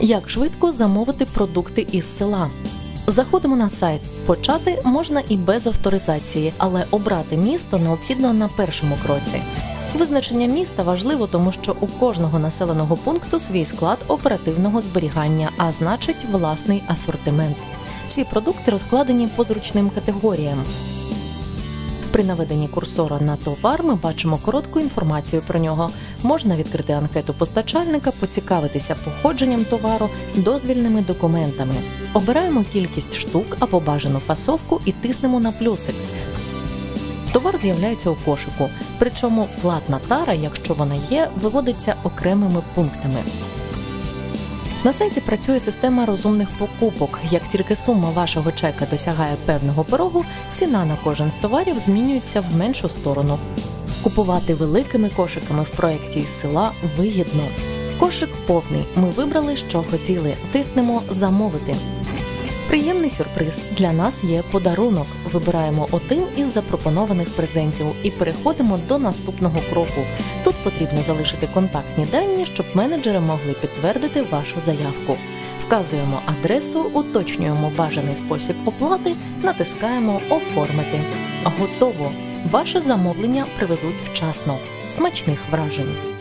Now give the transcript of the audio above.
Як швидко замовити продукти із села? Заходимо на сайт. Почати можна і без авторизації, але обрати місто необхідно на першому кроці. Визначення міста важливо, тому що у кожного населеного пункту свій склад оперативного зберігання, а значить власний асортимент. Всі продукти розкладені по зручним категоріям. При наведенні курсора на товар ми бачимо коротку інформацію про нього. Можна відкрити анкету постачальника, поцікавитися походженням товару, дозвільними документами. Обираємо кількість штук або бажану фасовку і тиснемо на плюсик. Товар з'являється у кошику, причому платна тара, якщо вона є, виводиться окремими пунктами. На сайті працює система розумних покупок. Як тільки сума вашого чека досягає певного порогу, ціна на кожен з товарів змінюється в меншу сторону. Купувати великими кошиками в проєкті із села вигідно. Кошик повний. Ми вибрали, що хотіли. Тиснемо замовити. Приємний сюрприз для нас є подарунок. Вибираємо один із запропонованих презентів і переходимо до наступного кроку. Тут потрібно залишити контактні дані, щоб менеджери могли підтвердити вашу заявку. Вказуємо адресу, уточнюємо бажаний спосіб оплати, натискаємо Оформити. Готово! Ваше замовлення привезуть вчасно. Смачних вражень!